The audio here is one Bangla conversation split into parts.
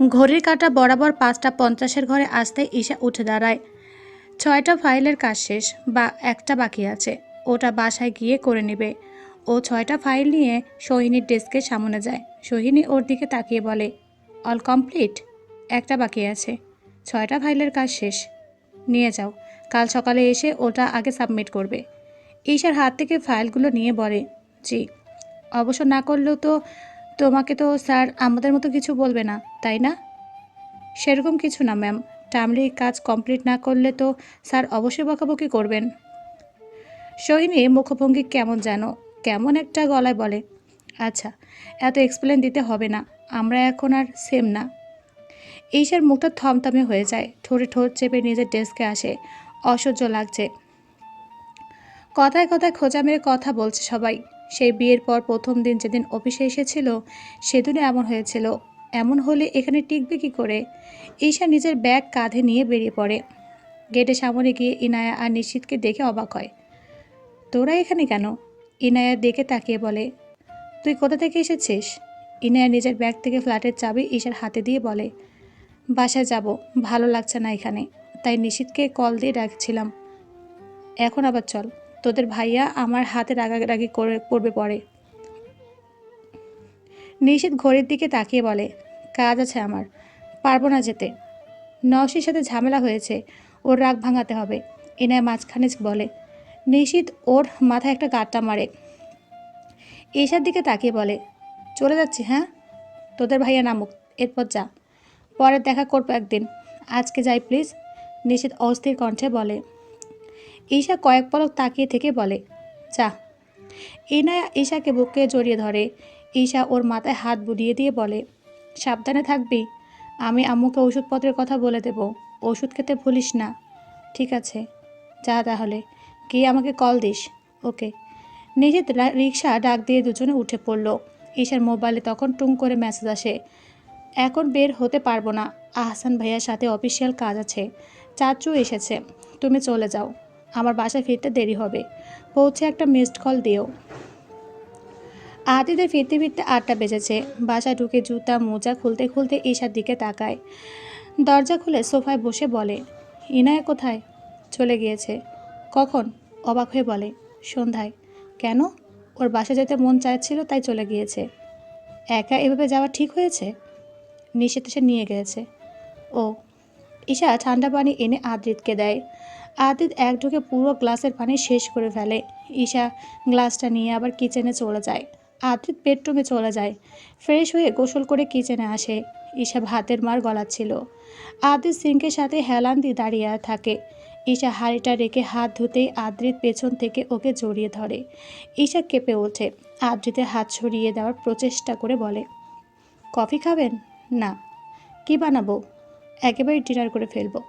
ঘড়ির কাঁটা বরাবর পাঁচটা পঞ্চাশের ঘরে আসতে ঈশা উঠে দাঁড়ায়। ছয়টা ফাইলের কাজ শেষ, বা একটা বাকি আছে। ওটা বাসায় গিয়ে করে নেবে। ও ছয়টা ফাইল নিয়ে সোহিনীর ডেস্কের সামনে যায়। সোহিনী ওর দিকে তাকিয়ে বলে অল কমপ্লিট একটা বাকি আছে। ছয়টা ফাইলের কাজ শেষ। নিয়ে যাও। কাল সকালে এসে ওটা আগে সাবমিট করবে। ঈশার হাত থেকে ফাইলগুলো নিয়ে বলে, জি। অবশ্য না করলেও তো তোমাকে তো স্যার আমাদের মতো কিছু বলবে না, তাই না? সেরকম কিছু না, ম্যাম। টাইমলি কাজ কমপ্লিট না করলে তো স্যার অবশ্যই বকাবকি করবেন। সোহিনী মুখভঙ্গি কেমন জানো? কেমন একটা গলায় বলে আচ্ছা এত এক্সপ্লেন দিতে হবে না, আমরা এখন আর সেম না। ঈশার মুখটা থমথমে হয়ে যায়, ঠোঁটে ঠোঁট চেপে নিজের ডেস্কে আসে। অসহ্য লাগছে। কথায় কথায় খোঁজা মেরে কথা বলছে সবাই। সেই বিয়ের পর প্রথম দিন যেদিন অফিসে এসেছিল সেদিনে এমন হয়েছিল। এমন হলে এখানে টিকবে কি করে? ঈশা নিজের ব্যাগ কাঁধে নিয়ে বেরিয়ে পড়ে। গেটের সামনে গিয়ে ইনায়া আর নিশ্চিতকে দেখে অবাক হয়। তোরা এখানে কেন? ইনায়া দেখে তাকিয়ে বলে, তুই কোথা থেকে এসেছিস? ইনায়া নিজের ব্যাগ থেকে ফ্ল্যাটের চাবি ঈশার হাতে দিয়ে বলে, বাসায় যাব, ভালো লাগছে না এখানে। তাই নিশিতকে কল দিয়ে ডাকছিলাম, এখন আবার চল। তোদের ভাইয়া আমার হাতে রাগারাগি করে করবে পরে। নিশিত ঘড়ির দিকে তাকিয়ে বলে, কাজ আছে আমার, পারব না যেতে। নওশির সাথে ঝামেলা হয়েছে, ওর রাগ ভাঙাতে হবে। এনায় মাঝখানে বলে নিশিত ওর মাথায় একটা গাঁটটা মারে। ঈশার দিকে তাকিয়ে বলে, চলে যাচ্ছি হ্যাঁ? তোদের ভাইয়া নামুক, এরপর যা। পরে দেখা করব একদিন। আজকে যাই, প্লিজ? নিশিত অস্থির কণ্ঠে বলে ঈশা কয়েক পলক তাকিয়ে থেকে বলে যা ইনায়া ঈশাকে বুকে জড়িয়ে ধরে। ঈশা ওর মাথায় হাত বুলিয়ে দিয়ে বলে, সাবধানে থাকবি। আমি আম্মুকে ওষুধপত্রের কথা বলে দেব। ওষুধ খেতে ভুলিস না। ঠিক আছে, যা তাহলে। গিয়ে আমাকে কল দিস। ওকে। নিজের রিক্সা ডাক দিয়ে দুজনে উঠে পড়ল। ঈশার মোবাইলে তখন টুং করে মেসেজ আসে, এখন বের হতে পারব না। আহসান ভাইয়ার সাথে অফিসিয়াল কাজ আছে। চাচু এসেছে। তুমি চলে যাও। আমার বাসায় ফিরতে দেরি হবে। পৌঁছে একটা মিসড কল দিও। আদিদের ফিরতে ফিরতে আটটা বেজেছে। বাসায় ঢুকে জুতা, মোজা খুলতে খুলতে ঈশার দিকে তাকায়। দরজা খুলে সোফায় বসে বলে, ইনায়া কোথায়? চলে গিয়েছে। কখন? অবাক হয়ে বলে, সন্ধ্যায়। কেন? ওর বাসা যেতে মন চাইছিল, তাই চলে গিয়েছে। একা এভাবে যাওয়া ঠিক হয়েছে? নিষেধ এসে নিয়ে গিয়েছে। ও। ঈশা ঠান্ডা পানি এনে আদ্রিতকে দেয়। আদিত এক ঢুকে পুরো গ্লাসের পানি শেষ করে ফেলে। ঈশা গ্লাসটা নিয়ে আবার কিচেনে চলে যায়। আদ্রিত বেডরুমে চলে যায়। ফ্রেশ হয়ে গোসল করে কিচেনে আসে। ঈশা ভাতের মার গলাচ্ছিল। আদিত সিঙ্কের সাথে হেলান দিয়ে দাঁড়িয়ে থাকে। ঈশা হাঁড়িটা রেখে হাত ধুতেই আদ্রিত পেছন থেকে ওকে জড়িয়ে ধরে। ঈশা কেঁপে ওঠে। আদ্রিতের হাত ছড়িয়ে দেওয়ার প্রচেষ্টা করে বলে, কফি খাবেন? না। কি বানাবো? একেবারে ডিনার করে ফেলব।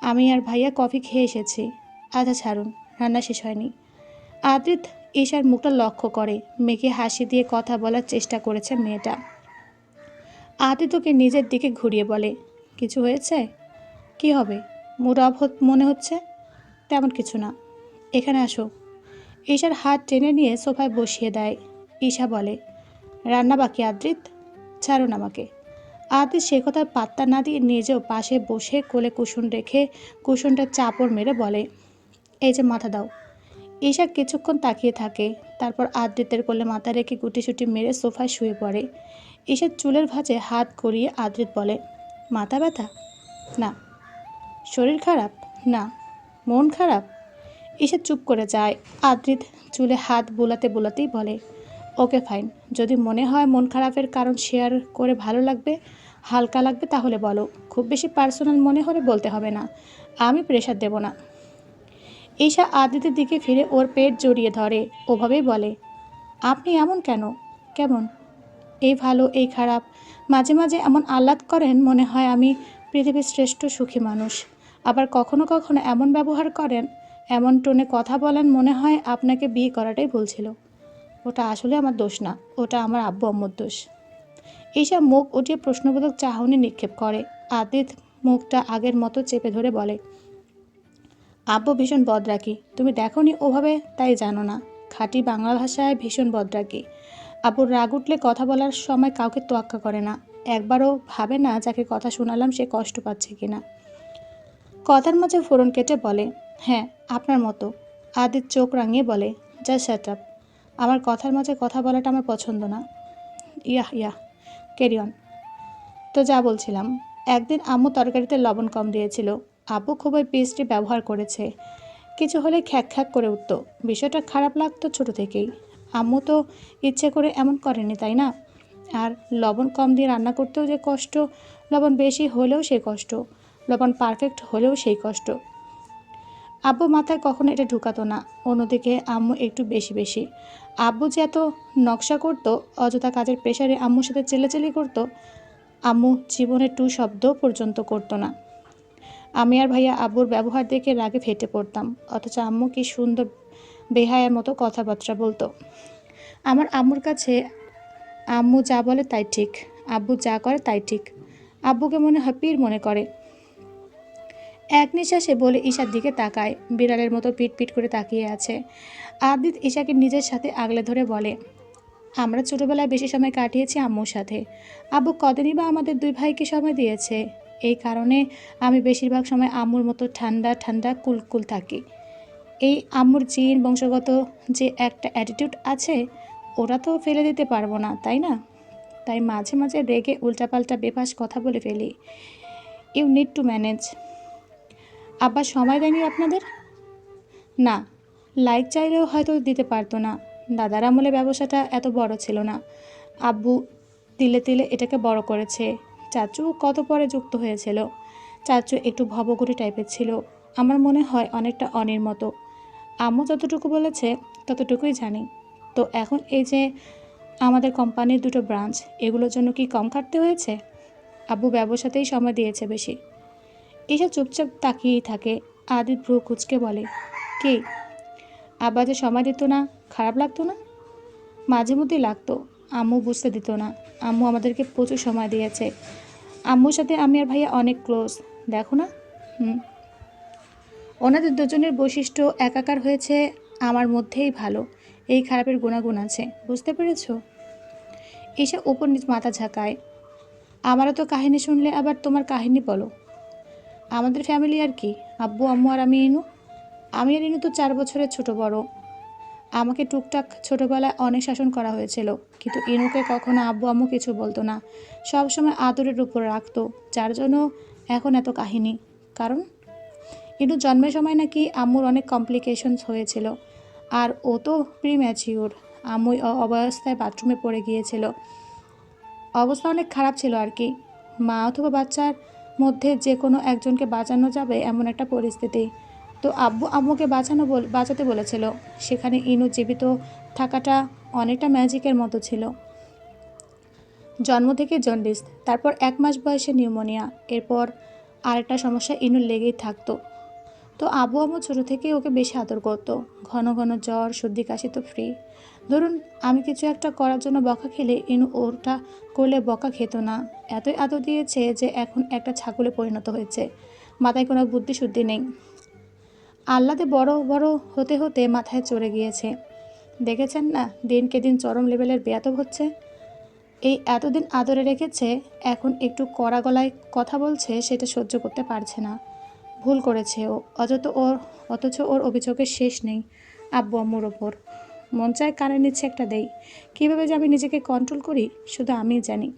আমি আর ভাইয়া কফি খেয়ে এসেছি। আচ্ছা ছাড়ুন, রান্না শেষ হয়নি। আদিত ঈশার মুখটা লক্ষ্য করে, মেয়েকে হাসি দিয়ে কথা বলার চেষ্টা করেছে মেয়েটা। আদিত ওকে নিজের দিকে ঘুরিয়ে বলে, কিছু হয়েছে? কি হবে? মুড অফ মনে হচ্ছে? তেমন কিছু না। এখানে আসো। ঈশার হাত টেনে নিয়ে সোফায় বসিয়ে দেয়। ঈশা বলে, রান্না বাকি, আদ্রিত? ছাড়ুন আমাকে। আদিত সে কথার পাত্তা না দিয়ে নিজেও পাশে বসে কোলে কুশন রেখে কুশনটা চাপড় মেরে বলে, এই যে মাথা দাও। ঈশা কিছুক্ষণ তাকিয়ে থাকে। তারপর আদ্রিতের কোলে মাথা রেখে গুটিসুটি মেরে সোফায় শুয়ে পড়ে। ঈশার চুলের ভাঁজে হাত করিয়ে আদ্রিত বলে, মাথা ব্যথা? না। শরীর খারাপ? না। মন খারাপ? ঈশা চুপ করে যায়। আদ্রিত চুলে হাত বোলাতে বোলাতেই বলে ওকে ফাইন। যদি মনে হয় মন খারাপের কারণ শেয়ার করে ভালো লাগবে, হালকা লাগবে তাহলে বলো। খুব বেশি পার্সোনাল মনে হলে বলতে হবে না। আমি প্রেশার দেব না। ঈশা আদিতের দিকে ফিরে ওর পেট জড়িয়ে ধরে। ওভাবেই বলে, আপনি এমন কেন? কেমন? এই ভালো, এই খারাপ। মাঝে মাঝে এমন আহ্লাদ করেন মনে হয় আমি পৃথিবীর শ্রেষ্ঠ সুখী মানুষ। আবার কখনো কখনো এমন ব্যবহার করেন, এমন টোনে কথা বলেন মনে হয় আপনাকে বিয়ে করাটাই ভুল ছিল। ওটা আসলে আমার দোষ না, ওটা আমার আব্বু আম্মুর দোষ। ঈশা মুখ উঠিয়ে প্রশ্নবোধক চাহনি নিক্ষেপ করে। আদিত মুখটা আগের মতো চেপে ধরে বলে, আব্বু ভীষণ বদরাকি তুমি দেখনি ওভাবে? তাই জানো না। খাঁটি বাংলা ভাষায় ভীষণ বদরাকি আব্বুর রাগ উঠলে কথা বলার সময় কাউকে তোয়াক্কা করে না। একবারও ভাবে না যাকে কথা শোনালাম সে কষ্ট পাচ্ছে কিনা। কথার মাঝে ফোরন কেটে বলে হ্যাঁ আপনার মতো। আদিত চোখ রাঙিয়ে বলে, যা শ্যাট আপ আমার কথার মাঝে কথা বলাটা আমার পছন্দ না। ইয়াহ ইয়াহ ক্যারি অন তো যা বলছিলাম, একদিন আম্মু তরকারিতে লবণ কম দিয়েছিল। আব্বু খুবই পেস্টটি ব্যবহার করেছে। কিছু হলে খ্যাক খ্যাক করে উঠতো। বিষয়টা খারাপ লাগতো ছোট থেকেই। আম্মু তো ইচ্ছে করে এমন করেনি, তাই না? আর লবণ কম দিয়ে রান্না করতেও যে কষ্ট, লবণ বেশি হলেও সেই কষ্ট, লবণ পারফেক্ট হলেও সেই কষ্ট। আব্বু মাথায় কখনো এটা ঢুকাতো না, অন্যদিকে আম্মু একটু বেশি বেশি। আব্বু যে এত নকশা করতো, অযথা কাজের প্রেশারে আম্মুর সাথে চেলেচেলি করতো, আম্মু জীবনে টু শব্দ পর্যন্ত করতো না। আমি আর ভাইয়া আব্বুর ব্যবহার দেখে রাগে ফেটে পড়তাম, অথচ আম্মু কি সুন্দর বেহায়ার মতো কথাবার্তা বলতো। আমার আম্মুর কাছে, আম্মু যা বলে তাই ঠিক, আব্বু যা করে তাই ঠিক, আব্বুকে মনে হয় পীর মনে করে। এক নিঃশ্বাসে বলে ঈশার দিকে তাকায়, বিড়ালের মতো পিট পিট করে তাকিয়ে আছে। আদিত ঈশাকে নিজের সাথে আগলে ধরে বলে, আমরা ছোটোবেলায় বেশি সময় কাটিয়েছি আম্মুর সাথে। আব্বু কদিনই বা আমাদের দুই ভাইকে সময় দিয়েছে? এই কারণে আমি বেশিরভাগ সময় আম্মুর মতো ঠান্ডা ঠান্ডা, কুলকুল থাকি। এই আম্মুর জিন বংশগত যে একটা অ্যাটিটিউড আছে, ওরা তো ফেলে দিতে পারব না, তাই না? তাই মাঝে মাঝে রেগে উল্টাপাল্টা বেফাস কথা বলে ফেলি। ইউ নিড টু ম্যানেজ আব্বা সময় দেয়নি আপনাদের? না লাইক চাইলেও হয়তো দিতে পারতো না। দাদার আমলে ব্যবসাটা এত বড় ছিল না। আব্বু তিলে তিলে এটাকে বড় করেছে। চাচু কত পরে যুক্ত হয়েছিল। চাচু একটু ভবঘুরি টাইপের ছিল। আমার মনে হয় অনেকটা অনির মতো। আম্মু যতটুকু বলেছে, ততটুকুই জানি। তো এখন এই যে আমাদের কোম্পানির দুটো ব্রাঞ্চ এগুলোর জন্য কি কম খাটতে হয়েছে? আব্বু ব্যবসাতেই সময় দিয়েছে বেশি। এসব চুপচাপ তাকিয়েই থাকে? আদিত ভ্রু কুচকে বলে, কে? আব্বা যে সময় দিত না, খারাপ লাগতো না? মাঝে মধ্যে লাগতো, আম্মু বুঝতে দিত না। আম্মু আমাদেরকে প্রচুর সময় দিয়েছে। আম্মুর সাথে আমি আর ভাইয়া অনেক ক্লোজ, দেখো না? হুম। ওনাদের দুজনের বৈশিষ্ট্য একাকার হয়েছে, আমার মধ্যেই ভালো। এই খারাপের গুণাগুণ আছে, বুঝতে পেরেছ? এসে উপর নিচ মাথা ঝাঁকায়, আমারও তো কাহিনী শুনলে আবার তোমার কাহিনী বলো। আমাদের ফ্যামিলি আর কি? আব্বু, আম্মু আর আমি ইনু আমি আর ইনু তো চার বছরের ছোট বড়। আমাকে টুকটাক ছোটোবেলায় অনেক শাসন করা হয়েছিল। কিন্তু ইনুকে কখনো আব্বু, আম্মু কিছু বলতো না। সব সময় আদরের উপর রাখতো, যার জন্য এখন এত কাহিনী। কারণ ইনু জন্মের সময় নাকি আম্মুর অনেক কমপ্লিকেশনস হয়েছিল। আর ও তো প্রি ম্যাচিওর আম্মুই অ- অবস্থায় বাথরুমে পড়ে গিয়েছিল। অবস্থা অনেক খারাপ ছিল আর কি। মা অথবা বাচ্চার মধ্যে যে কোনো একজনকে বাঁচানো যাবে এমন একটা পরিস্থিতি। তো আব্বু আম্মুকে বাঁচানো বাঁচাতে বলেছিল। সেখানে ইনু জীবিত থাকাটা অনেকটা ম্যাজিকের মতো ছিল। জন্ম থেকে জন্ডিস, তারপর এক মাস বয়সে নিউমোনিয়া, এরপর আরেকটা সমস্যা ইনুর লেগেই থাকতো। তো আব্বু আম্মু ছোটো থেকেই ওকে বেশি আদর করতো। ঘন ঘন জ্বর, সর্দি কাশি তো ফ্রি ধরুন, আমি কিছু একটা করার জন্য বকা খেলে ইনু ওটা করলে বকা খেত না। এতই আদর দিয়েছে যে এখন একটা ছাগলে পরিণত হয়েছে। মাথায় কোনো বুদ্ধি শুদ্ধি নেই। আহ্লাদে বড় বড় হতে হতে মাথায় চড়ে গিয়েছে। দেখেছেন না দিনকে দিন চরম লেভেলের বেয়াতব হচ্ছে? এই এতদিন আদরে রেখেছে, এখন একটু কড়া গলায় কথা বলছে সেটা সহ্য করতে পারছে না। ভুল করেছে ও, অযথ ওর, অথচ ওর অভিযোগের শেষ নেই। আব্বু আম্মুর ওপর। মন চায় কানে নিচ্ছে একটা দেই। কীভাবে যে আমি নিজেকে কন্ট্রোল করি, শুধু আমিই জানি।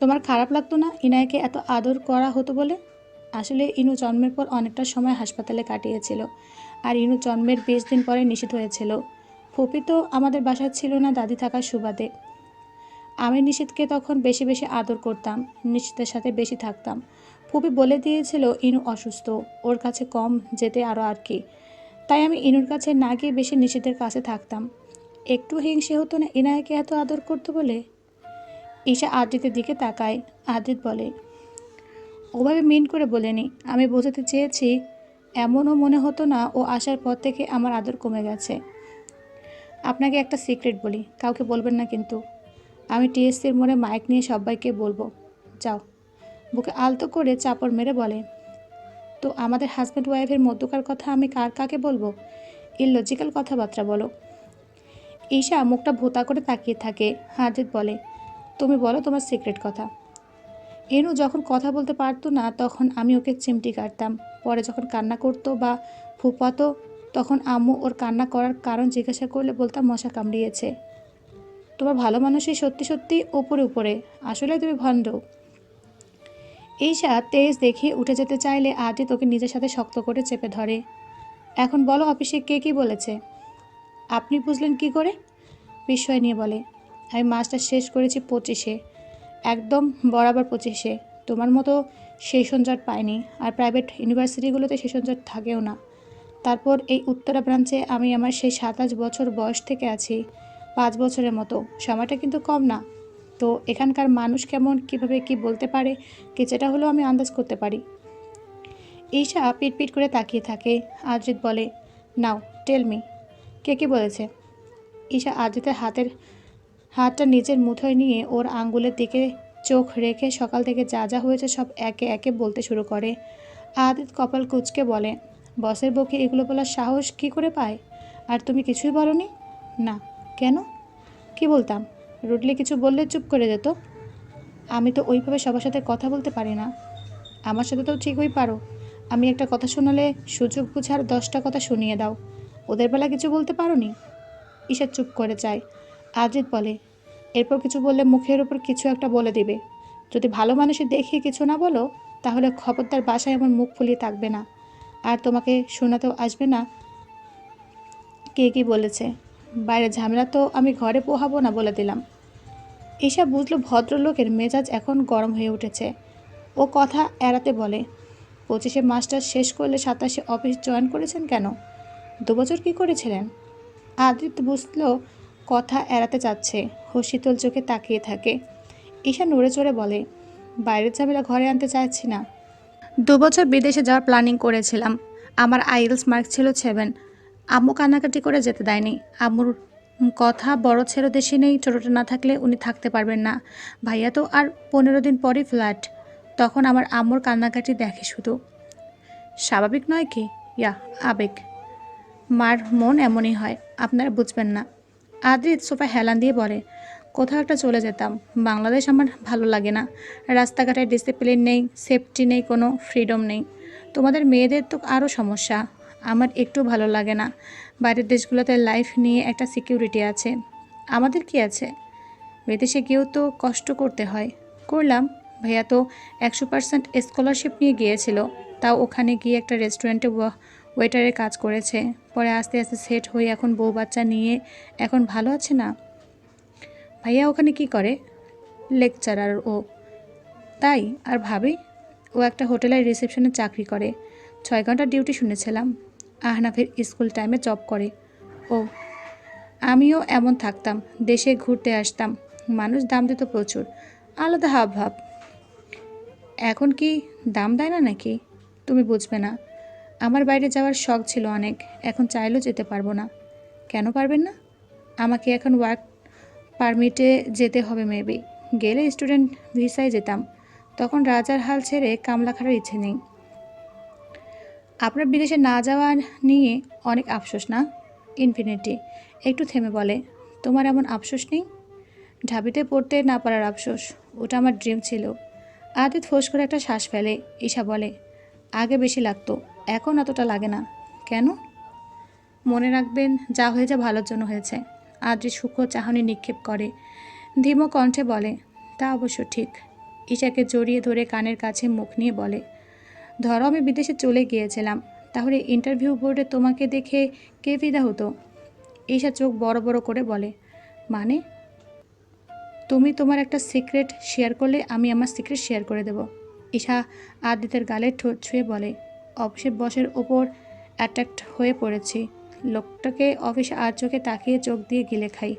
তোমার খারাপ লাগতো না ইনায়কে এত আদর করা হতো বলে? আসলে ইনু জন্মের পর অনেকটা সময় হাসপাতালে কাটিয়েছিল, আর ইনু জন্মের বেশ দিন পরে নিষেধ হয়েছিল। ফুপি তো আমাদের বাসায় ছিল না দাদি থাকার সুবাদে। আমি নিশীথকে তখন বেশি বেশি আদর করতাম নিশীথের সাথে বেশি থাকতাম। ফুপি বলে দিয়েছিল ইনু অসুস্থ, ওর কাছে কম যেতে আরও আর কি। তাই আমি ইনুর কাছে না গিয়ে বেশি নিশীথের কাছে থাকতাম। একটু হিংসে হতো না ইনায়াকে এত আদর করতো বলে? ঈশা আদ্রিতের দিকে তাকায়। আদ্রিত বলে, ওভাবে মিন করে বলেনি। আমি বোঝাতে চেয়েছি, এমনও মনে হতো না ও আসার পর থেকে আমার আদর কমে গেছে। আপনাকে একটা সিক্রেট বলি, কাউকে বলবেন না কিন্তু। আমি টিএসসির মোড়ে মাইক নিয়ে সবাইকে বলব। যাও। বুকে আলতো করে চাপড় মেরে বলে তো আমাদের হাজব্যান্ড ওয়াইফের মধ্যকার কথা আমি কার কাকে বলব? ইললজিক্যাল কথাবার্তা বলো। ঈশা মুখটা ভোতা করে তাকিয়ে থাকে হাজিদ বলে, তুমি বলো তোমার সিক্রেট কথা। এনু যখন কথা বলতে পারতো না, তখন আমি ওকে চিমটি কাটতাম। পরে যখন কান্না করতো বা ফুপাতো তখন আম্মু ওর কান্না করার কারণ জিজ্ঞাসা করলে বলতাম, মশা কামড়িয়েছে। তোমার ভালো মানুষই সত্যি সত্যি উপরে উপরে। আসলে তুমি ভণ্ড। ঈশা তেজ দেখে উঠে যেতে চাইলে আদি তোকে নিজের সাথে শক্ত করে চেপে ধরে। এখন বলো অফিসে কে কি বলেছে? আপনি বুঝলেন কি করে? বিস্ময় নিয়ে বলে, আমি মাস্টার শেষ করেছি পঁচিশে। একদম বরাবর পঁচিশে। তোমার মতো সেশন জট পাইনি। আর প্রাইভেট ইউনিভার্সিটিগুলোতে সেশন জট থাকেও না। তারপর এই উত্তরা ব্রাঞ্চে আমি আমার সেই সাতাশ বছর বয়স থেকে আছি, পাঁচ বছরের মতো। সময়টা কিন্তু কম না। তো এখানকার মানুষ কেমন, কীভাবে কি বলতে পারে কিছুটা হলেও আমি আন্দাজ করতে পারি। ঈশা পিটপিট করে তাকিয়ে থাকে। আদ্রিত বলে, নাও টেল মি কে কি বলেছে? ঈশা আদ্রিতের হাতের, হাতটা নিজের মুঠোয় নিয়ে ওর আঙ্গুলের দিকে চোখ রেখে সকাল থেকে যা যা হয়েছে সব একে একে বলতে শুরু করে। আদিত কপাল কুচকে বলে, বসের বকে এগুলো বলার সাহস কি করে পায়? আর তুমি কিছুই বলনি? না। কেন? কি বলতাম? রুডলি কিছু বললে চুপ করে যেত। আমি তো ওইভাবে সবার সাথে কথা বলতে পারি না। আমার সাথে তো ঠিকই পারো। আমি একটা কথা শোনালে সুযোগ বুঝার দশটা কথা শুনিয়ে দাও। ওদের বেলা কিছু বলতে পারো নি ঈশা চুপ করে যায়। আজিত বলে, এরপর কিছু বললে মুখের উপর কিছু একটা বলে দিবে। যদি ভালো মানুষের দেখিয়ে কিছু না বলো, তাহলে খবরদার বাসায় আমার মুখ ফুলিয়ে থাকবে না। আর তোমাকে শোনাতেও আসবে না। কে কি বলেছে? বাইরে ঝামেলা তো আমি ঘরে পোহাবো না বলে দিলাম। ঈশা বুঝলো ভদ্রলোকের মেজাজ এখন গরম হয়ে উঠেছে। ও কথা এড়াতে বলে, পঁচিশে মাস্টার শেষ করলে সাতাশে অফিস জয়েন করেছেন কেন? দু বছর কী করেছিলেন? আদিত্য বুঝলো কথা এড়াতে চাচ্ছে ও শীতল চোখে তাকিয়ে থাকে। ঈশা নড়ে চড়ে বলে, বাইরের ঝামেলা ঘরে আনতে চাইছি না। দু বছর বিদেশে যাওয়ার প্ল্যানিং করেছিলাম। আমার আইএলস মার্ক ছিল সেভেন। আম্মু কান্নাকাটি করে যেতে দেয়নি। আম্মুর কথা বড় ছেড়ে দেশে নেই, ছোটোটা না থাকলে উনি থাকতে পারবেন না। ভাইয়া তো আর পনেরো দিন পরই ফ্ল্যাট। তখন আমার আম্মুর কান্নাকাটি দেখে শুধু। স্বাভাবিক নয় কি? ইয়া, আবেগ। মার মন এমনই হয়, আপনারা বুঝবেন না। আদ্রিত সোফা হেলান দিয়ে বলে, কোথাও একটা চলে যেতাম। বাংলাদেশ আমার ভালো লাগে না। রাস্তাঘাটে ডিসিপ্লিন নেই সেফটি নেই, কোনো ফ্রিডম নেই। তোমাদের মেয়েদের তো আরও সমস্যা। আমার একটু ভালো লাগে না। বাইরের দেশগুলোতে লাইফ নিয়ে একটা সিকিউরিটি আছে। আমাদের কি আছে? বিদেশে গিয়েও তো কষ্ট করতে হয়। করলাম। ভাইয়া তো একশো পার্সেন্ট স্কলারশিপ নিয়ে গিয়েছিল। তাও ওখানে গিয়ে একটা রেস্টুরেন্টে ওয়েটারের কাজ করেছে। পরে আস্তে আস্তে সেট হয়ে এখন বউ বাচ্চা নিয়ে এখন ভালো আছে না? ভাইয়া ওখানে কি করে? লেকচারার ও। তাই? আর ভাবি, ও একটা হোটেলের রিসেপশনে চাকরি করে। ছয় ঘণ্টা ডিউটি শুনেছিলাম। আহনাফের স্কুল টাইমে জব করে। ও, আমিও এমন থাকতাম, দেশে ঘুরতে আসতাম। মানুষ দাম দিত প্রচুর, আলাদা হাব ভাব। এখন কি দাম দেয় না নাকি? তুমি বুঝবে না। আমার বাইরে যাওয়ার শখ ছিল অনেক, এখন চাইলেও যেতে পারব না। কেন পারবেন না? আমাকে এখন ওয়ার্ক পারমিটে যেতে হবে মেবি গেলে স্টুডেন্ট ভিসায় যেতাম। তখন রাজার হাল ছেড়ে কামলা খাটার ইচ্ছে নেই। আপনার বিদেশে না যাওয়া নিয়ে অনেক আফসোস না? ইনফিনিটি। একটু থেমে বলে, তোমার এমন আফসোস নেই? ঢাবিতে পড়তে না পারার আফসোস, ওটা আমার ড্রিম ছিল। আদিত ফোঁস করে একটা শ্বাস ফেলে, ঈশা বলে, আগে বেশি লাগতো, এখন এতটা লাগে না। কেন? মনে রাখবেন, যা হয়েছে ভালোর জন্য হয়েছে। আদ্রি সূক্ষ্ম চাহনি নিক্ষেপ করে, ধীমো কণ্ঠে বলে, তা অবশ্য ঠিক। ঈশাকে জড়িয়ে ধরে কানের কাছে মুখ নিয়ে বলে ধরো আমি বিদেশে চলে গিয়েছিলাম, তাহলে ইন্টারভিউ বোর্ডে তোমাকে দেখে কে ফিদা হতো? ঈশা চোখ বড় বড় করে বলে মানে? তুমি তোমার একটা সিক্রেট শেয়ার করলে আমি আমার সিক্রেট শেয়ার করে দেব। ঈশা আদিতের গালে ঠোঁট ছুঁয়ে বলে, অফিসের বসের ওপর অ্যাট্রাক্ট হয়ে পড়েছি। লোকটাকে অফিসে আর চোখে তাকিয়ে চোখ দিয়ে গিলে খাই।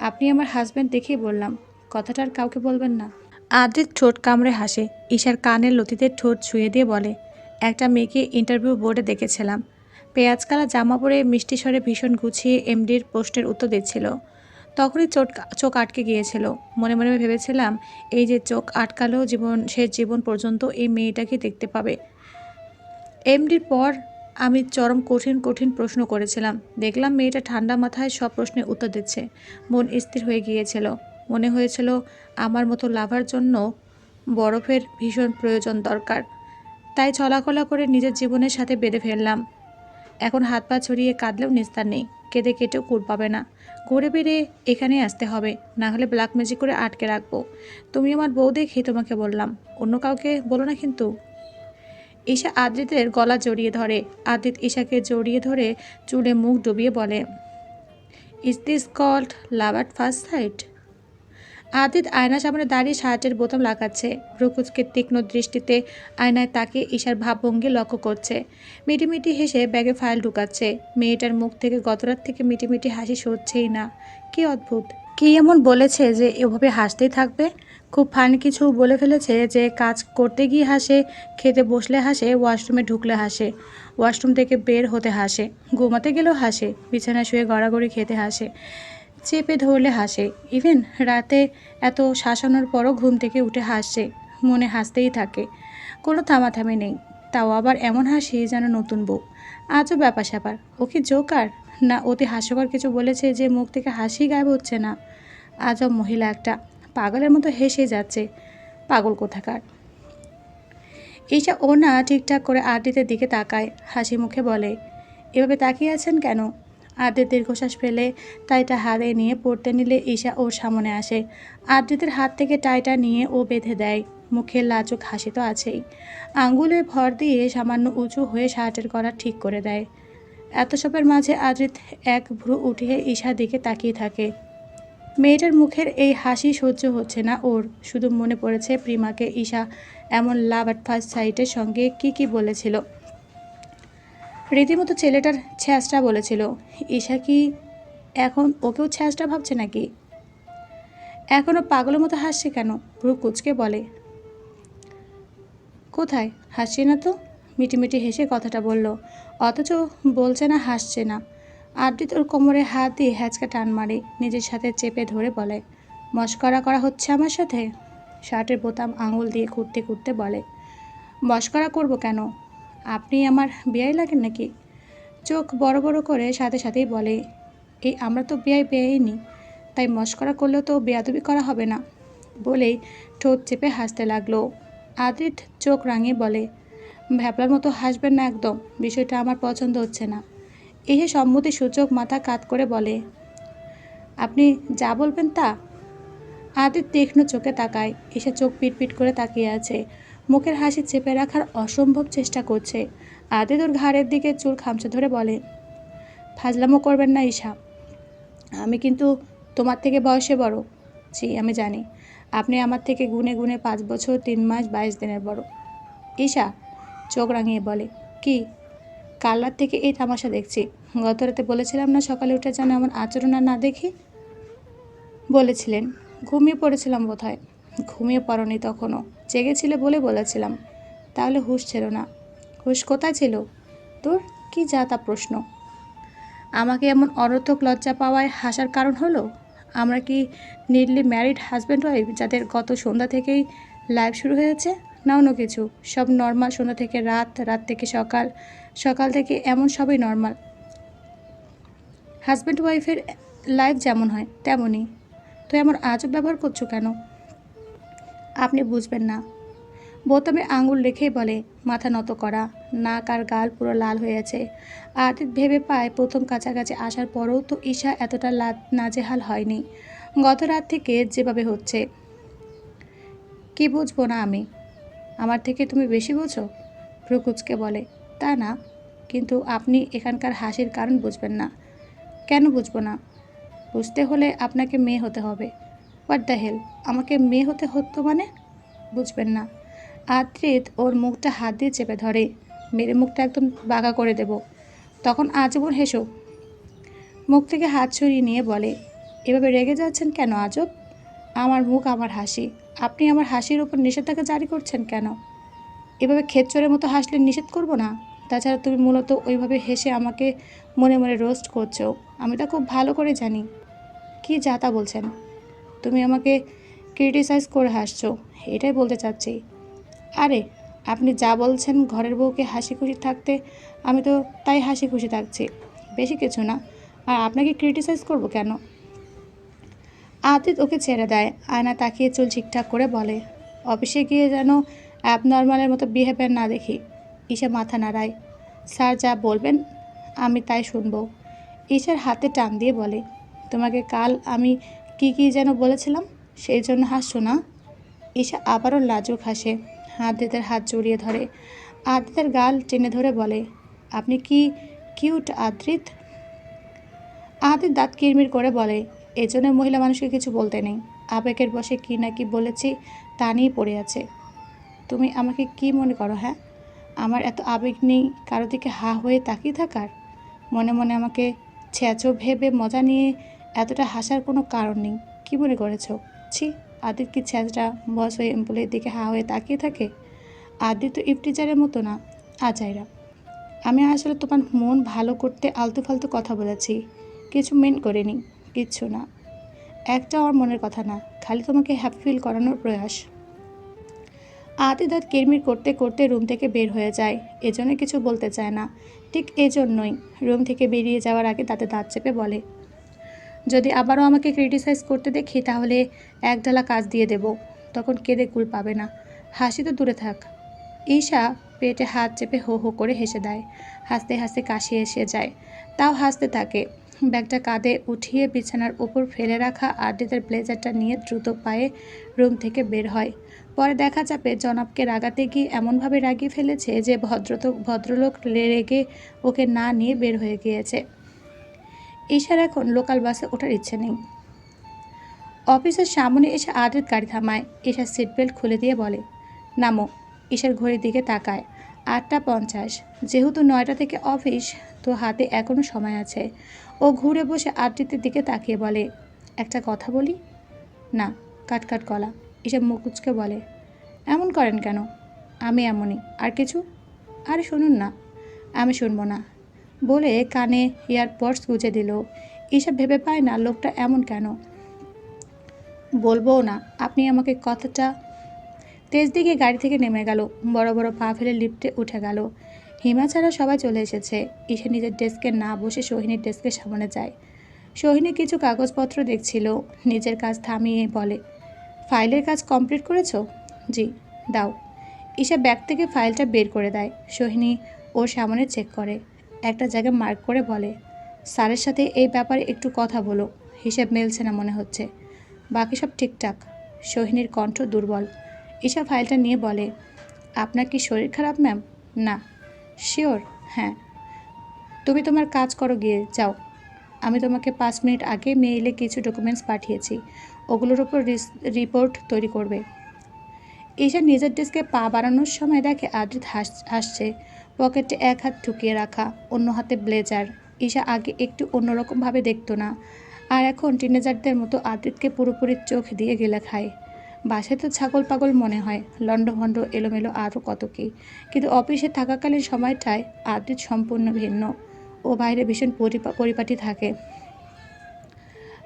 আপনি আমার হাজব্যান্ড দেখেই বললাম। কথাটা আর কাউকে বলবেন না। আদিত ঠোঁট কামড়ে হাসে। ঈশার কানের লতিতে ঠোঁট ছুঁয়ে দিয়ে বলে, একটা মেয়েকে ইন্টারভিউ বোর্ডে দেখেছিলাম। পেঁয়াজকালা জামা পরে মিষ্টি স্বরে ভীষণ গুছিয়ে এমডির প্রশ্নের উত্তর দিচ্ছিল। তখনই চোট চোখ আটকে গিয়েছিল। মনে মনে ভেবেছিলাম, এই যে চোখ আটকালেও জীবন শেষ জীবন পর্যন্ত এই মেয়েটাকে দেখতে পাবে। এমডির পর আমি চরম কঠিন কঠিন প্রশ্ন করেছিলাম। দেখলাম মেয়েটা ঠান্ডা মাথায় সব প্রশ্নের উত্তর দিচ্ছে। মন স্থির হয়ে গিয়েছিল। মনে হয়েছিল আমার মতো লাভার জন্য বরফের ভীষণ প্রয়োজন দরকার। তাই চলাকলা করে নিজের জীবনের সাথে বেঁধে ফেললাম। এখন হাত পা ছড়িয়ে কাঁদলেও নিস্তার নেই। কেঁদে কেটেও কুল পাবে না। ঘুরে বেড়ে এখানে আসতে হবে, না হলে ব্ল্যাক ম্যাজিক করে আটকে রাখব। তুমি আমার বউ দেখে তোমাকে বললাম। অন্য কাউকে বলো না কিন্তু। ঈশা আদ্রিতের গলা জড়িয়ে ধরে। আদ্রিত ঈশাকে জড়িয়ে ধরে চুলে মুখ ডুবিয়ে বলে is this called love at first sight Adit আয়নার সামনে দাঁড়িয়ে শার্টের বোতাম লাগাচ্ছে। ভ্রুকুচকে তীক্ষ্ণ দৃষ্টিতে আয়নায় তাকে ঈশার ভাবভঙ্গি লক্ষ্য করছে। মিটিমিটি হেসে ব্যাগে ফাইল ঢুকাচ্ছে। মেয়েটার মুখ থেকে গতরাত থেকে মিটিমিটি হাসি সরছেই না। কি অদ্ভুত। কি এমন বলেছে যে এভাবে হাসতেই থাকবে? খুব ফান কিছু বলে ফেলেছে যে কাজ করতে গিয়ে হাসে, খেতে বসলে হাসে, ওয়াশরুমে ঢুকলে হাসে, ওয়াশরুম থেকে বের হতে হাসে, ঘুমাতে গেলেও হাসে, বিছানায় শুয়ে গড়াগড়ি খেতে হাসে। চেপে ধরলে হাসে। ইভেন রাতে এত শাসানোর পরও ঘুম থেকে উঠে হাসছে। মনে হাসতেই থাকে। কোনো থামাথামি নেই। তাও আবার এমন হাসি যেন নতুন বউ। আজও ব্যাপার স্যাপার ও কি জোকার? না, অতি হাস্যকর কিছু বলেছে যে মুখ থেকে হাসি গায়েব হচ্ছে না। আজব মহিলা একটা। পাগলের মতো হেসে যাচ্ছে। পাগল কোথাকার? এইটা ও না ঠিকঠাক করে আরডিতের দিকে তাকায়। হাসি মুখে বলে, এভাবে তাকিয়ে আছেন কেন? আদ্রিত দীর্ঘশ্বাস ফেলে টাইটা হাতে নিয়ে পড়তে নিলে ঈশা ওর সামনে আসে। আদ্রিতের হাত থেকে টাইটা নিয়ে ও বেঁধে দেয়। মুখে লাচুক হাসি তো আছেই। আঙ্গুলে ভর দিয়ে সামান্য উঁচু হয়ে শার্টের করা ঠিক করে দেয়। এত সবের মাঝে আদ্রিত এক ভ্রু উঠিয়ে ঈশার দিকে তাকিয়ে থাকে। মেয়েটার মুখের এই হাসি সহ্য হচ্ছে না ওর। শুধু মনে পড়েছে প্রিমাকে ঈশা এমন লাভ অ্যাট ফার্স্ট সাইটের সঙ্গে কি কি বলেছিল। রীতিমতো ছেলেটার ছ্যাঁচটা বলেছিল, ঈশা কি এখন ওকেও ছ্যাঁচটা ভাবছে নাকি? এখনও পাগলের মতো হাসছে কেন? ভ্রু কুচকে বলে। কোথায়? হাসছে না তো? মিটিমিটি হেসে কথাটা বলল। অথচ বলছে না, হাসছে না। আদ্রিত ওর কোমরে হাত দিয়ে হ্যাচকা টান মারে, নিজের সাথে চেপে ধরে বলে, মস্করা করা হচ্ছে আমার সাথে? শার্টের বোতাম আঙুল দিয়ে কুটতে কুটতে বলে, মস্করা করব কেন? আপনি আমার বিয়াই লাগেন নাকি? চোখ বড় বড় করে সাথে সাথেই বলে, এই আমরা তো বিয়াই পেয়েইনি, তাই মস্করা করলেও তো বেয়াদবি করা হবে না। বলেই ঠোঁট চেপে হাসতে লাগল। আদিত চোখ রাঙিয়ে বলে ভ্যাপলার মতো হাসবেন না একদম, বিষয়টা আমার পছন্দ হচ্ছে না। এহে সম্মতি সূচক মাথা কাত করে বলে, আপনি যা বলবেন তা? আদিত তীক্ষ্ণ চোখে তাকায়, এসে চোখ পিটপিট করে তাকিয়ে আছে। মুখের হাসি চেপে রাখার অসম্ভব চেষ্টা করছে। আদিদুর ঘাড়ের দিকে চুল খামচে ধরে বলে, ফাজলামো করবেন না ঈশা। আমি কিন্তু তোমার থেকে বয়সে বড়। জি আমি জানি। আপনি আমার থেকে গুনে গুনে পাঁচ বছর, তিন মাস, বাইশ দিনের বড়। ঈশা চোখ রাঙিয়ে বলে, কি? কাল রাত থেকে এই তামাশা দেখছি। গত রাতে বলেছিলাম না সকালে উঠে যেন এমন আচরণ না দেখি? বলেছিলেন। ঘুমিয়ে পড়েছিলাম বোধহয়। ঘুমিয়ে পড়নি তখনও। জেগেছিলে বলে বলেছিলাম। তাহলে হুঁশ ছিল না। হুশ কোথায় ছিল? তোর কি যা তা প্রশ্ন। আমাকে এমন অনর্থক লজ্জা পাওয়ায় হাসার কারণ হলো, আমরা কি নিডলি ম্যারিড হাজব্যান্ড ওয়াইফ যাদের গত সন্ধ্যা থেকেই লাইভ শুরু হয়েছে, না অন্য কিছু? সব নর্মাল সন্ধ্যা থেকে রাত রাত থেকে সকাল সকাল থেকে এমন সবই নর্মাল। হাজব্যান্ড ওয়াইফের লাইফ যেমন হয়, তেমনই। তো এমন আজব ব্যবহার করছ কেন? আপনি বুঝবেন না। বোতামে আঙুল রেখেই বলে, মাথা নত করা, নাক আর গাল পুরো লাল হয়ে আছে। আদিত ভেবে পায়, প্রথম কাছাকাছি আসার পরেও তো ঈশা এতটা নাজেহাল হয়নি। গত রাত থেকে যেভাবে হচ্ছে। কি বুঝব না আমি? আমার থেকে তুমি বেশি বোঝো? ভ্রুকুচকে বলে, তা না, কিন্তু আপনি এখানকার হাসির কারণ বুঝবেন না। কেন বুঝব না? বুঝতে হলে আপনাকে মেয়ে হতে হবে। হোয়াট দ্য হেল আমাকে মেয়ে হতে হতো মানে? বুঝবেন না। আদ্রিত ওর মুখটা হাত দিয়ে চেপে ধরে। মেরে মুখটা একদম বাঁকা করে দেব। তখন আজীবন হেসো। মুখ থেকে হাত ছড়িয়ে নিয়ে বলে, এভাবে রেগে যাচ্ছেন কেন আজব? আমার মুখ আমার হাসি। আপনি আমার হাসির উপর নিষেধাজ্ঞা জারি করছেন কেন? এভাবে খেচ্চরের মতো হাসলে নিষেধ করব না? তাছাড়া তুমি মূলত ওইভাবে হেসে আমাকে মনে মনে রোস্ট করছ। আমি তা খুব ভালো করে জানি। কি যা তা বলছেন? তুমি আমাকে ক্রিটিসাইজ করে হাসছো, এটাই বলতে চাচ্ছি। আরে, আপনি যা বলছেন ঘরের বউকে হাসি খুশি থাকতে, আমি তো তাই হাসি খুশি থাকছি। বেশি কিছু না। আর আপনাকে ক্রিটিসাইজ করব কেন? আদিত ওকে ছেড়ে দেয়। আয়না তাকিয়ে চুল ঠিকঠাক করে বলে, অফিসে গিয়ে যেন অ্যাবনর্মালের মতো বিহেভিয়ার না দেখি। ঈশা মাথা নাড়ায়, স্যার, যা বলবেন, আমি তাই শুনব। ঈশার হাতে টান দিয়ে বলে, তোমাকে কাল আমি কি কি যেন বলেছিলাম? সেই জন্য হাসছো না? ঈশা আবারও লাজুক হাসে। আদিতের হাত জড়িয়ে ধরে। আদিতের গাল টেনে ধরে বলে, আপনি কি কিউট আদ্রিত আদিত দাঁত কিরমির করে বলে এজন্য মহিলা মানুষকে কিছু বলতে নেই। আবেগের বসে কি না কি বলেছি, তা নিয়েই পড়ে আছে। তুমি আমাকে কি মনে করো হ্যাঁ? আমার এত আবেগ নেই, কারও দিকে হা হয়ে তাকিয়ে থাকার? মনে মনে আমাকে ছ্যাঁচো ভেবে মজা নিয়ে এতটা হাসার কোনো কারণ নেই। কি মনে করেছ? ছি আদিত কি ছ্যাঁচটা বস হয়ে এম্পলের দিকে হা হয়ে তাকিয়ে থাকে? আদিত তো ইফটিজারের মতো না। আজাইরা, আমি আসলে তোমার মন ভালো করতে আলতু ফালতু কথা বলেছি। কিছু মেন করিনি। কিচ্ছু না। একটা আমার মনের কথা না। খালি তোমাকে হ্যাপি ফিল করানোর প্রয়াস। আদি দাঁত কিরমির করতে করতে রুম থেকে বের হয়ে যায়। এজন্য কিছু বলতে চায় না। ঠিক এজন্যই রুম থেকে বেরিয়ে যাওয়ার আগে তাতে দাঁত চেপে বলে যদি আবারও আমাকে ক্রিটিসাইজ করতে দেখি, তাহলে এক ডালা কাজ দিয়ে দেব। তখন কেঁদে কুল পাবে না। হাসি তো দূরে থাক। ঈশা পেটে হাত চেপে হো হো করে হেসে দেয়। হাসতে হাসতে কাশি এসে যায়। তাও হাসতে থাকে। ব্যাগটা কাঁধে উঠিয়ে বিছানার উপর ফেলে রাখা আর্ডিদের ব্লেজারটা নিয়ে দ্রুত পায়ে রুম থেকে বের হয়। পরে দেখা যাবে জনাবকে রাগাতে গিয়ে এমনভাবে রাগিয়ে ফেলেছে যে ভদ্রত, ভদ্রলোক রেগে ওকে না নিয়ে বের হয়ে গিয়েছে। ঈশার এখন লোকাল বাসে ওঠার ইচ্ছে নেই। অফিসের সামনে এসে আদ্রিত গাড়ি থামায়। ঈশার সিট বেল্ট খুলে দিয়ে বলে, নামো। ঈশার ঘড়ির দিকে তাকায়। আটটা পঞ্চাশ। যেহেতু নয়টা থেকে অফিস, তো হাতে এখনও সময় আছে। ও ঘুরে বসে আদ্রিতের দিকে তাকিয়ে বলে, একটা কথা বলি? না। কাট কাট গলা এসব মুকুচকে বলে, এমন করেন কেন? আমি এমনই। আর কিছু? আরে শুনুন না। আমি শুনব না। বলে কানে ইয়ারপডস গুজে দিল। এসব ভেবে পায় না লোকটা এমন কেন? বলব না, আপনি আমাকে কথাটা তেজ দিকে গাড়ি থেকে নেমে গেল। বড় বড় পা ফেলে লিফটে উঠে গেল। হিমা ছাড়া সবাই চলে এসেছে। ঈশা নিজের ডেস্কে না বসে সোহিনীর ডেস্কের সামনে যায়। সোহিনী কিছু কাগজপত্র দেখছিল, নিজের কাজ থামিয়ে বলে, ফাইলের কাজ কমপ্লিট করেছ? জি, দাও। ঈশা ব্যাগ থেকে ফাইলটা বের করে দেয়। সোহিনী ওর সামনে চেক করে। একটা জায়গায় মার্ক করে বলে, স্যারের সাথে এই ব্যাপারে একটু কথা বলো, হিসেব মেলছে না মনে হচ্ছে। বাকি সব ঠিকঠাক। সোহিনীর কণ্ঠ দুর্বল। ঈশা ফাইলটা নিয়ে বলে, আপনার কি শরীর খারাপ ম্যাম না। শিওর হ্যাঁ। তুমি তোমার কাজ করো গিয়ে, যাও। আমি তোমাকে পাঁচ মিনিট আগে মেইলে কিছু ডকুমেন্টস পাঠিয়েছি। ওগুলোর উপর রিপোর্ট তৈরি করবে। ঈশা নিজের ডেস্কে পা বাড়ানোর সময় দেখে আদ্রিত হাস, হাসছে। পকেটে এক হাত ঠুকিয়ে রাখা, অন্য হাতে ব্লেজার। ঈশা আগে একটু অন্যরকমভাবে দেখতো না। আর এখন টিনেজারদের মতো আদ্রিতকে পুরোপুরি চোখ দিয়ে গেলে খায়। বাসায় তো ছাগল পাগল মনে হয়, লণ্ডভণ্ড, এলোমেলো আরও কত কী। কিন্তু অফিসে থাকাকালীন সময়টায় আদ্রিত সম্পূর্ণ ভিন্ন ও বাইরে ভীষণ পরিপা- পরিপাটি থাকে।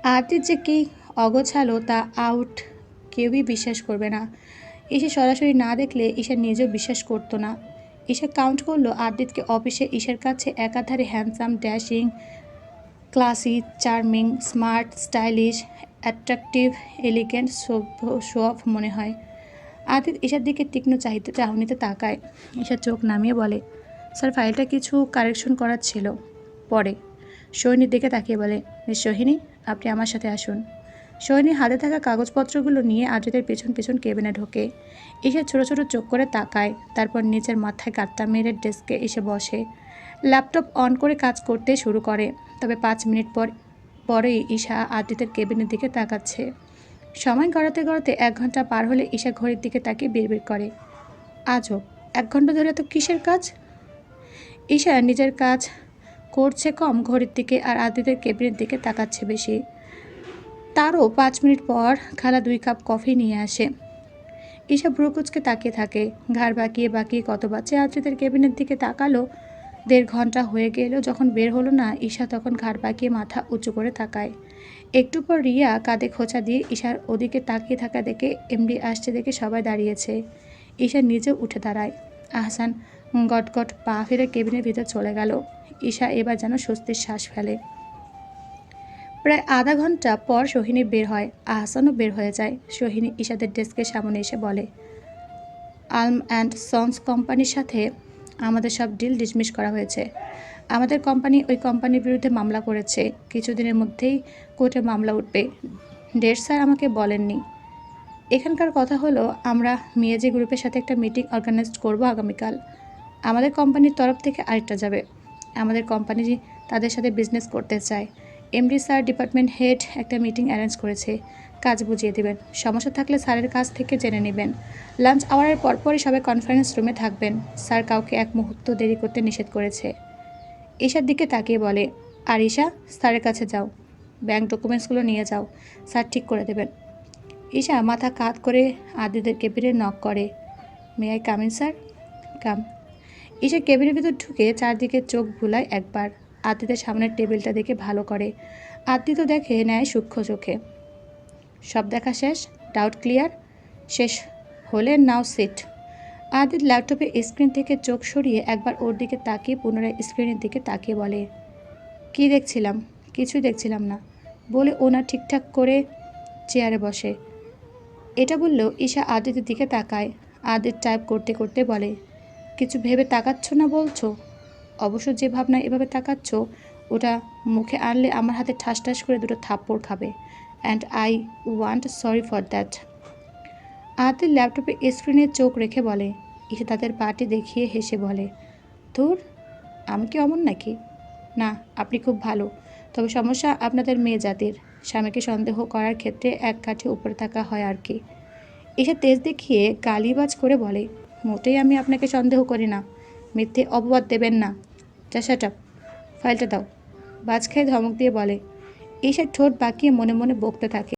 আদ্রিত যে কি অগোছালো তা আউট কেউই বিশ্বাস করবে না। ঈশা সরাসরি না দেখলে ঈশা নিজেও বিশ্বাস করতো না। ঈশা কাউন্ট করল। আদ্রিতকে অফিসে ঈশার কাছে একাধারে handsome dashing classy charming smart stylish attractive elegant সভ্য সোয়াফ মনে হয়। আদিত ঈশার দিকে তীক্ষ্ণ চাহিদা চাহনিতে তাকায়। ঈশা চোখ নামিয়ে বলে, স্যার ফাইলটা কিছু কারেকশন করার ছিল। পরে সোহিনীর দিকে তাকিয়ে বলে, মিস সোহিনী, আপনি আমার সাথে আসুন। সোহিনী হাতে থাকা কাগজপত্রগুলো নিয়ে আদ্রিতের পেছন পেছন কেবিনে ঢোকে। ঈশা ছোটো ছোটো চোখ করে তাকায়, তারপর নিজের মাথায় গাট্টা মেরে ডেস্কে এসে বসে। ল্যাপটপ অন করে কাজ করতে শুরু করে, তবে পাঁচ মিনিট পর, পরেই ঈশা আদ্রিতের কেবিনের দিকে তাকাচ্ছে। সময় গড়াতে গড়াতে এক ঘণ্টা পার হলে ঈশা ঘড়ির দিকে তাকিয়ে বিড়বিড় করে। আজও, এক ঘণ্টা ধরে তো কিসের কাজ? ঈশা নিজের কাজ করছে কম, ঘড়ির দিকে আর আদিতের কেবিনের দিকে তাকাচ্ছে বেশি। তারও পাঁচ মিনিট পর খালা দুই কাপ কফি নিয়ে আসে। ঈশা ভ্রুকুচকে তাকিয়ে থাকে। ঘাড় বাঁকিয়ে বাঁকিয়ে কত বাচ্চা আদ্রিতের কেবিনের দিকে তাকালো। দেড় ঘণ্টা হয়ে গেল, যখন বের হলো না, ঈশা তখন ঘাড় বাঁকিয়ে মাথা উঁচু করে তাকায়। একটু পর রিয়া কাঁধে খোঁচা দিয়ে ঈশার ওদিকে তাকিয়ে থাকা দেখে এমডি আসছে দেখে সবাই দাঁড়িয়েছে। ঈশা নিজেও উঠে দাঁড়ায়। আহসান গটগট পা ফিরে কেবিনের ভিতর চলে গেল। ঈশা এবার যেন স্বস্তির শ্বাস ফেলে। প্রায় আধা ঘণ্টা পর সোহিনী বের হয়, আহসানও বের হয়ে যায়। সোহিনী ঈশাদের ডেস্কের সামনে এসে বলে, আলম অ্যান্ড সন্স কোম্পানির সাথে আমাদের সব ডিল ডিসমিস করা হয়েছে। আমাদের কোম্পানি ওই কোম্পানির বিরুদ্ধে মামলা করেছে। কিছুদিনের মধ্যেই কোর্টে মামলা উঠবে। ডেট স্যার আমাকে বলেননি। এখানকার কথা হলো, আমরা মিয়াজি গ্রুপের সাথে একটা মিটিং অর্গানাইজ করব আগামীকাল। আমাদের কোম্পানির তরফ থেকে আরেকটা যাবে। আমাদের কোম্পানি তাদের সাথে বিজনেস করতে চায়। এমডি স্যার, ডিপার্টমেন্ট হেড একটা মিটিং অ্যারেঞ্জ করেছে। কাজ বুঝিয়ে দেবেন। সমস্যা থাকলে স্যারের কাছ থেকে জেনে নেবেন। লাঞ্চ আওয়ারের পরপরই সবাই কনফারেন্স রুমে থাকবেন। স্যার কাউকে এক মুহূর্ত দেরি করতে নিষেধ করেছে। ঈশার দিকে তাকিয়ে বলে আর ঈশা স্যারের কাছে যাও। ব্যাংক ডকুমেন্টসগুলো নিয়ে যাও। স্যার ঠিক করে দেবেন। ঈশা মাথা কাত করে আদিদের কেবিনে নক করে may I come in sir come Isha কেবিনের ভিতর ঢুকে চারদিকে চোখ ভুলায় একবার। আদিদের সামনের টেবিলটা দেখে ভালো করে। আদি তো দেখে নেয় সূক্ষ্ম চোখে। সব দেখা শেষ ডাউট ক্লিয়ার শেষ হলে নাও সিট আদিত ল্যাপটপে স্ক্রিন থেকে চোখ সরিয়ে একবার ওর দিকে তাকিয়ে পুনরায় স্ক্রিনের দিকে তাকিয়ে বলে, কি দেখছিলাম? কিছুই দেখছিলাম না। বলে ওনা ঠিকঠাক করে চেয়ারে বসে। এটা বললেও ঈশা আদিতের দিকে তাকায়। আদিত টাইপ করতে করতে বলে, কিছু ভেবে তাকাচ্ছ না বলছো? অবশ্য যে ভাবনা এভাবে তাকাচ্ছ, ওটা মুখে আনলে আমার হাতে ঠাস ঠাস করে দুটো থাপ্পড় খাবে। And I want sorry for that Adit ল্যাপটপে স্ক্রিনে চোখ রেখে বলে ঈশা তাদের পাটি দেখিয়ে হেসে বলে ধুর আমি কি অমন নাকি? না, আপনি খুব ভালো। তবে সমস্যা আপনাদের মেয়ে জাতির। স্বামীকে সন্দেহ করার ক্ষেত্রে এক কাঠে উপরে থাকা হয় আর কি। এসে তেজ দেখিয়ে গালিবাজ করে বলে, মোটেই আমি আপনাকে সন্দেহ করি না। মিথ্যে অপবাদ দেবেন না। যা শাট আপ ফাইলটা দাও। বাজ খেয়ে ধমক দিয়ে বলে, এসে ঠোঁট বাঁকিয়ে মনে মনে বকতে থাকে।